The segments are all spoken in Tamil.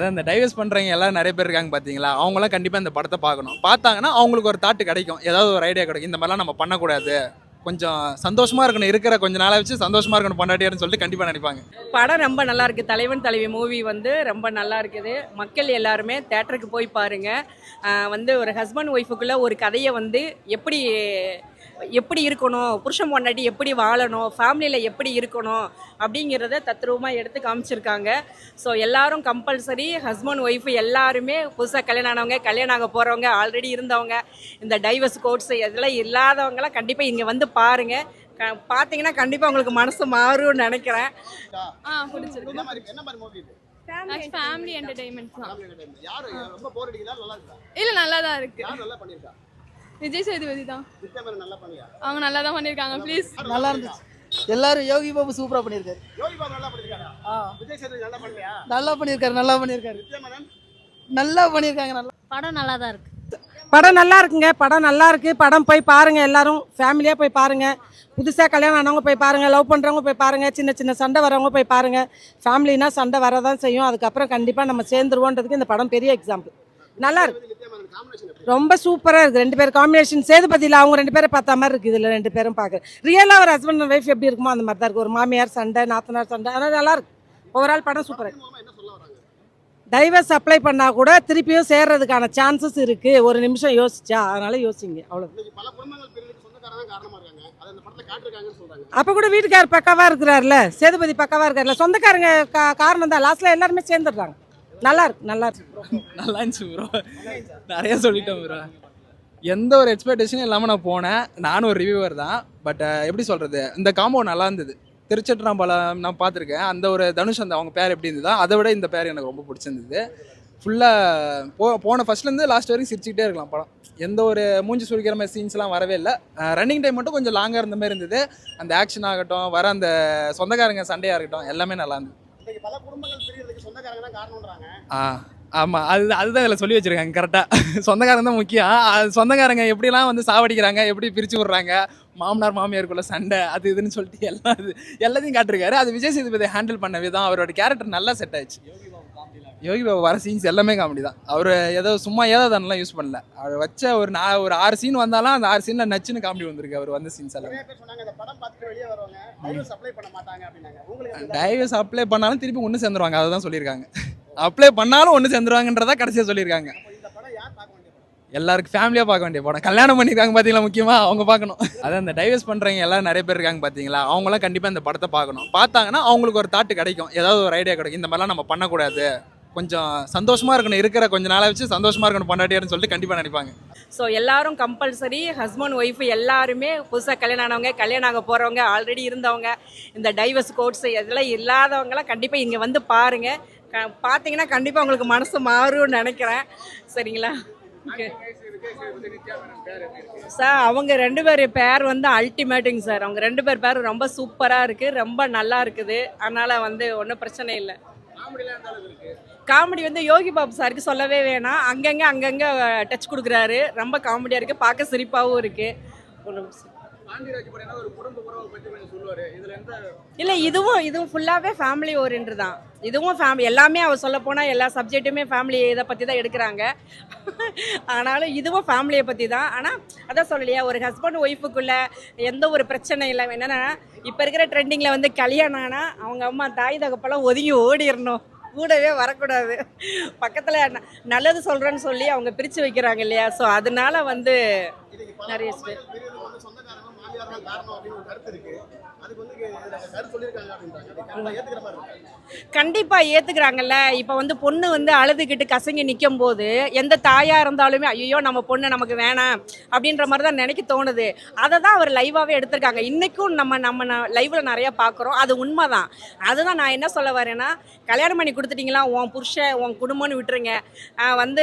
அதான் இந்த டைவர்ஸ் பண்ணுறவங்க எல்லாம் நிறைய பேர் இருக்காங்க பார்த்தீங்களா அவங்களாம் கண்டிப்பாக இந்த படத்தை பார்க்கணும். பார்த்தாங்கன்னா அவங்களுக்கு ஒரு தாட்டு கிடைக்கும். ஏதாவது ஒரு ஐடியா கிடைக்கும். இந்த மாதிரிலாம் நம்ம பண்ணக்கூடாது. கொஞ்சம் சந்தோஷமா இருக்கணும். இருக்கிற கொஞ்ச நாளை வச்சு சந்தோஷமா இருக்கணும் பொண்டாட்டியாருன்னு சொல்லிட்டு கண்டிப்பாக நினைப்பாங்க. படம் ரொம்ப நல்லா இருக்கு. தலைவன் தலைவி மூவி வந்து ரொம்ப நல்லா இருக்குது. மக்கள் எல்லாருமே தேட்டருக்கு போய் பாருங்க. வந்து ஒரு ஹஸ்பண்ட் ஒய்ஃபுக்குள்ள ஒரு கதையை வந்து எப்படி எப்படி இருக்கணும்? புருஷன் பொண்டாட்டி எப்படி வாழணும்? ஃபேமிலியில் எப்படி இருக்கணும்? அப்படிங்கிறத தத்ரூபமாக எடுத்து காமிச்சிருக்காங்க. ஸோ எல்லாரும் கம்பல்சரி ஹஸ்பண்ட் ஒய்ஃப் எல்லாருமே புதுசாக கல்யாணம் ஆனவங்க கல்யாணம் ஆக போகிறவங்க ஆல்ரெடி இருந்தவங்க இந்த டைவர்ஸ் கோட்ஸ் இதெல்லாம் இல்லாதவங்களாம் கண்டிப்பாக இங்கே வந்து பாருங்கள் பார்த்தீங்கன்னா கண்டிப்பாக உங்களுக்கு மனசு மாறும்னு நினைக்கிறேன். ஆ பிடிச்சிருக்கு ஃபேமிலி என்டர்டைன்மெண்ட் தான். Family entertainment. யாரு? ரொம்ப போர் அடிக்குதா? நல்லா இருக்கா? இல்ல நல்லா தான் இருக்கு விஜய் சேதுபதி தான். நித்யமேனன் நல்லா பண்ணியா அவங்க நல்லா தான் பண்ணியிருக்காங்க. ப்ளீஸ் நல்லா இருந்துச்சு. எல்லாரும் யோகி பாபு சூப்பரா பண்ணியிருக்காரு. யோகி பாபு நல்லா பண்ணிருக்காரா ஆ. விஜய் சேதுபதி நல்லா பண்ணலையா? நல்லா பண்ணியிருக்காரு நல்லா பண்ணியிருக்காரு. நல்லா பண்ணியிருக்காங்க நல்லா படம் நல்லா தான் இருக்கு. படம் நல்லா இருக்குங்க படம் நல்லா இருக்கு. படம் போய் பாருங்க எல்லாரும் ஃபேமிலியாக போய் பாருங்க. புதுசாக கல்யாணம் ஆனவங்க போய் பாருங்க லவ் பண்ணுறவங்க போய் பாருங்க சின்ன சின்ன சண்டை வரவங்க போய் பாருங்க. ஃபேமிலினா சண்டை வரதான் செய்யும். அதுக்கப்புறம் கண்டிப்பாக நம்ம சேர்ந்துருவோன்றதுக்கு இந்த படம் பெரிய எக்ஸாம்பிள் நல்லா இருக்கு. ரொம்ப சூப்பராக இருக்குது ரெண்டு பேர் காம்பினேஷன் சேதுபதியில் அவங்க ரெண்டு பேரை பார்த்த மாதிரி இருக்குது இதில் ரெண்டு பேரும் பார்க்குறேன் ரியலாக ஒரு ஹஸ்பண்ட் அண்ட் ஒய்ஃப் எப்படி இருக்குமோ அந்த மாதிரி தான் இருக்குது ஒரு மாமியார் சண்டை நாத்தனார் சண்டை. ஆனால் நல்லா இருக்கு. ஓவரால் படம் சூப்பராக டைவர்ஸ் அப்ளை பண்ணால் கூட திருப்பியும் சேர்றதுக்கான சான்சஸ் இருக்குது ஒரு நிமிஷம் யோசிச்சா. அதனால யோசிங்க. அவ்வளோ அப்போ கூட வீட்டுக்கார் பக்காவா இருக்கிறாருல? சேதுபதி பக்காவா இருக்காருல்ல சொந்தக்காரங்க காரணம் தான். லாஸ்ட்ல எல்லாருமே சேர்ந்துடுறாங்க. நல்லா இருக்கு நல்லா இருக்கு நல்லா இருந்துச்சு ப்ரோ நிறைய சொல்லிட்டேன் ப்ரோ எந்த ஒரு எக்ஸ்பெக்டேஷனும் இல்லாமல் நான் போனேன். நானும் ஒரு ரிவ்யூவர் தான். பட் எப்படி சொல்கிறது இந்த காம்போ நல்லா இருந்தது. திருச்செற்றம்பலம் நான் பார்த்துருக்கேன். அந்த ஒரு தனுஷ் அந்த அவங்க பேர் எப்படி இருந்ததோ அதை விட இந்த பேர் எனக்கு ரொம்ப பிடிச்சிருந்தது. ஃபுல்லாக போ போன ஃபஸ்ட்லேருந்து லாஸ்ட் வரைக்கும் சிரிச்சுக்கிட்டே இருக்கலாம் படம். எந்த ஒரு மூஞ்சி சுழிக்கிற மாதிரி சீன்ஸ்லாம் வரவே இல்லை. ரன்னிங் டைம் மட்டும் கொஞ்சம் லாங்காக இருந்த மாதிரி இருந்தது. அந்த ஆக்ஷன் ஆகட்டும் வர அந்த சொந்தக்காரங்க சண்டையாக இருக்கட்டும் எல்லாமே நல்லா இருந்தது. பல குடும்பங்கள் பிரியறதுக்கு சொந்தக்காரங்க தான் காரணம்ன்றாங்க. ஆ ஆமாம் அது அதுதான் இதில் சொல்லி வச்சுருக்காங்க கரெக்டாக சொந்தக்காரங்க தான் முக்கியம். அது சொந்தக்காரங்க எப்படிலாம் வந்து சாவடிக்கிறாங்க எப்படி பிரித்து விட்றாங்க மாமனார் மாமியாருக்குள்ள சண்டை அது இதுன்னு சொல்லிட்டு எல்லாம் இது எல்லாத்தையும் காட்டிருக்காரு. அது விஜய் சேதுபதி ஹேண்டில் பண்ண விதம் அவரோட கேரக்டர் நல்லா செட் ஆயிடுச்சு. யோகி பாபு வர சீன்ஸ் எல்லாமே காமெடி தான். அவர் ஏதோ சும்மா ஏதோ தானெல்லாம் யூஸ் பண்ணல. அவர் வச்ச ஒரு நான் ஒரு ஆறு சீன் வந்தாலும் அந்த ஆறு சீனில் நச்சுன்னு காமெடி வந்திருக்கு. அவர் வந்த சீன்ஸ் எல்லாம். டைவர்ஸ் அப்ளை பண்ண மாட்டாங்க அப்படின்னாங்க. உங்களுக்கு அந்த- டைவர்ஸ் அப்ளை பண்ணாலும் திருப்பி ஒன்று சேர்ந்துருவாங்க. அதை தான் சொல்லியிருக்காங்க. அப்ளை பண்ணாலும் ஒன்று சேர்ந்துருவாங்கன்றதா கடைசியாக சொல்லியிருக்காங்க. எல்லாருக்கும் ஃபேமிலியாக பார்க்க வேண்டிய படம்? கல்யாணம் பண்ணியிருக்காங்க பார்த்தீங்களா முக்கியமாக அவங்க பார்க்கணும். அதான் இந்த டைவர்ஸ் பண்ணுறவங்க எல்லாம் நிறைய பேர் இருக்காங்க பார்த்தீங்களா அவங்களாம் கண்டிப்பாக இந்த படத்தை பார்க்கணும். பார்த்தாங்கன்னா அவங்களுக்கு ஒரு தாட்டு கிடைக்கும். ஏதாவது ஒரு ஐடியா கிடைக்கும். இந்த மாதிரிலாம் நம்ம பண்ணக்கூடாது. கொஞ்சம் சந்தோஷமாக இருக்கணும் இருக்கிற கொஞ்ச நாளை வச்சு சந்தோஷமாக இருக்கணும் பொண்டாட்டியாருன்னு சொல்லிட்டு கண்டிப்பாக நினைப்பாங்க. ஸோ எல்லாரும் கம்பல்சரி ஹஸ்பண்ட் ஒய்ஃப் எல்லாருமே புதுசாக கல்யாணம் ஆனவங்க கல்யாணம் ஆக போகிறவங்க ஆல்ரெடி இருந்தவங்க இந்த டைவர்ஸ் கோட்ஸ் இதெல்லாம் இல்லாதவங்களாம் கண்டிப்பாக இங்கே வந்து பாருங்கள் க பார்த்தீங்கன்னா கண்டிப்பாக உங்களுக்கு மனசு மாறும்னு நினைக்கிறேன். சரிங்களா? ஓகே சார் அவங்க ரெண்டு பேர் பேர் வந்து அல்டிமேட்டுங்க சார் அவங்க ரெண்டு பேர் பேர் ரொம்ப சூப்பராக இருக்குது ரொம்ப நல்லா இருக்குது. அதனால் வந்து ஒன்றும் பிரச்சனை இல்லை. காமெடி வந்து யோகி பாபு சாருக்கு சொல்லவே வேணாம். அங்கங்கே அங்கங்கே டச் கொடுக்குறாரு. ரொம்ப காமெடியாக இருக்குது பார்க்க சிரிப்பாகவும் இருக்குது இல்லை இதுவும் இதுவும் ஃபுல்லாகவே ஃபேமிலி ஓரியன்ட் தான். இதுவும் ஃபேமிலி எல்லாமே அவர் சொல்ல போனால் எல்லா சப்ஜெக்ட்டுமே ஃபேமிலி இதை பற்றி தான் எடுக்கிறாங்க. ஆனாலும் இதுவும் ஃபேமிலியை பற்றி தான். ஆனால் அதான் சொல்லலையா ஒரு ஹஸ்பண்ட் ஒய்ஃபுக்குள்ள எந்த ஒரு பிரச்சனை இல்லை. என்னென்னா இப்போ இருக்கிற ட்ரெண்டிங்கில் வந்து கல்யாணம் ஆனால் அவங்க அம்மா தாய் தகப்பெல்லாம் ஒதுங்கி ஓடிடணும் கூடவே வரக்கூடாது. பக்கத்தில் நல்லது சொல்கிறேன்னு சொல்லி அவங்க பிரித்து வைக்கிறாங்க இல்லையா? ஸோ அதனால வந்து நிறைய குடும்பங்கள் தான் காரணம் அப்படின்னு கருத்து இருக்கு. அதுக்கு வந்து கருத்து சொல்லியிருக்காங்க அப்படின்றாங்க. ஏத்துக்கிற மாதிரி இருக்கு? கண்டிப்பாக ஏற்றுக்கிறாங்கல்ல இப்போ வந்து பொண்ணு வந்து அழுதுகிட்டு கசங்கி நிற்கும் போது எந்த தாயாக இருந்தாலுமே ஐயோ நம்ம பொண்ணு நமக்கு வேணாம் அப்படின்ற மாதிரி தான் நினைக்க தோணுது. அதை தான் அவர் லைவாகவே எடுத்திருக்காங்க. இன்றைக்கும் நம்ம நம்ம லைவில் நிறையா பார்க்குறோம் அது உண்மை தான் அதுதான் நான் என்ன சொல்ல வரேன்னா கல்யாணம் பண்ணி கொடுத்துட்டீங்களா உன் புருஷன் உன் குடும்பம்னு விட்டுருங்க. வந்து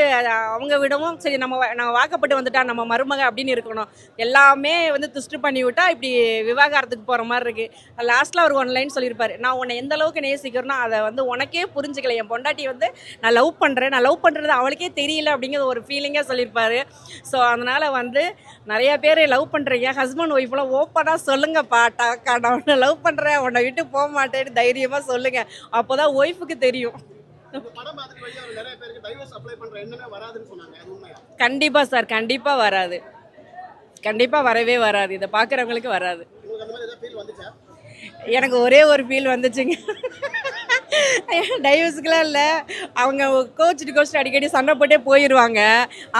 அவங்க விடவும் சரி நம்ம நம்ம வாக்கப்பட்டு வந்துட்டா நம்ம மருமக அப்படின்னு இருக்கணும். எல்லாமே வந்து துஷ்டு பண்ணி விட்டா இப்படி விவாகரத்துக்கு போகிற மாதிரி இருக்குது லாஸ்ட்டில் அவர் ஒன் லைன் சொல்லியிருப்பாரு. நான் உன்னை எந்த அளவுக்கு நேசிக்கிறேனோ அதை வந்து உனக்கே புரிஞ்சுக்கல. என் பொண்டாட்டி வந்து நான் லவ் பண்ணுறேன் நான் லவ் பண்ணுறது அவளுக்கே தெரியல அப்படிங்கிற ஒரு ஃபீலிங்காக சொல்லியிருப்பாரு. ஸோ அதனால் வந்து நிறைய பேர் லவ் பண்ணுறீங்க ஹஸ்பண்ட் ஒய்ஃப்லாம் ஓப்பனாக சொல்லுங்கப்பா. டாக்கா நான் உன்னை லவ் பண்ணுறேன் உன்னை விட்டு போக மாட்டேன்னு தைரியமாக சொல்லுங்கள் அப்போ தான் ஒய்ஃபுக்கு தெரியும். கண்டிப்பா சார். கண்டிப்பா வராது. கண்டிப்பா வரவே வராது. இதை பார்க்குறவங்களுக்கு வராது. உங்களுக்கு அந்த மாதிரி ஏதாவது ஃபீல் வந்துச்சா? எனக்கு ஒரே ஒரு ஃபீல் வந்துச்சுங்க. டைவர்ஸுக்குலாம் இல்லை. அவங்க கோச்சிட்டு கோச்சிட்டு அடிக்கடி சண்டை போட்டே போயிடுவாங்க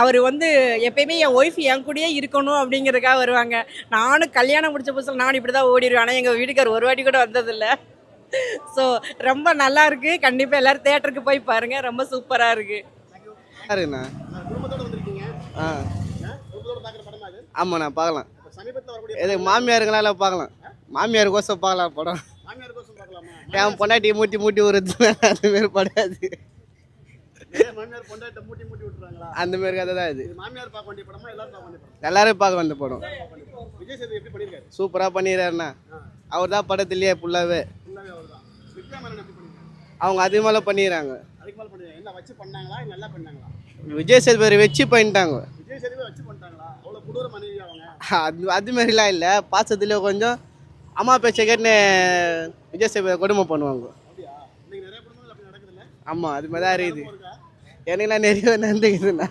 அவர் வந்து எப்பயுமே என் ஒய்ஃப் என் கூடயே இருக்கணும் அப்படிங்கிறதுக்காக வருவாங்க. நானும் கல்யாணம் முடிச்ச புதுசில் நானும் இப்படி தான் ஓடிடுவேன். ஆனால் எங்கள் வீட்டுக்கார் ஒரு வாட்டி கூட வந்ததில்லை. ஸோ ரொம்ப நல்லா இருக்கு. கண்டிப்பாக எல்லாரும் தேட்டருக்கு போய் பாருங்க. ரொம்ப சூப்பராக இருக்கு. யாருண்ணா குடும்பத்தோட வந்திருக்கீங்க. ஆ ஆ? குடும்பத்தோட பார்க்குற படமா அது ஆமாண்ணா பார்க்கலாம். இது மாமியாருங்களால பார்க்கலாம். மாமியார் கோசம் பார்க்கலாம்? படம் என் பொண்டாட்டி மூட்டி மூட்டி விடுறது அந்த மாரி படாது. அந்த மாரி கதை தான் இது. எல்லாரும் பார்க்க வந்த படம்? சூப்பராக பண்ணிடுறாருண்ணா. அவர் தான் படத்துலேயே ஃபுல்லாகவே அவங்க அதிக மேலே பண்ணிடுறாங்க. விஜய் சேதுபதி வச்சு பண்ணிட்டாங்க. அது அது மாதிரிலாம் இல்லை. பாசத்துலேயே கொஞ்சம் அம்மா பேச்சை கேட்டுன்னு விஜய் சேதுபதி கொடுமை பண்ணுவாங்க. ஆமாம் அது மாதிரி தான் இருக்குது. இருக்கா? எனக்குலாம் நிறைய நடந்துக்குதுண்ணா.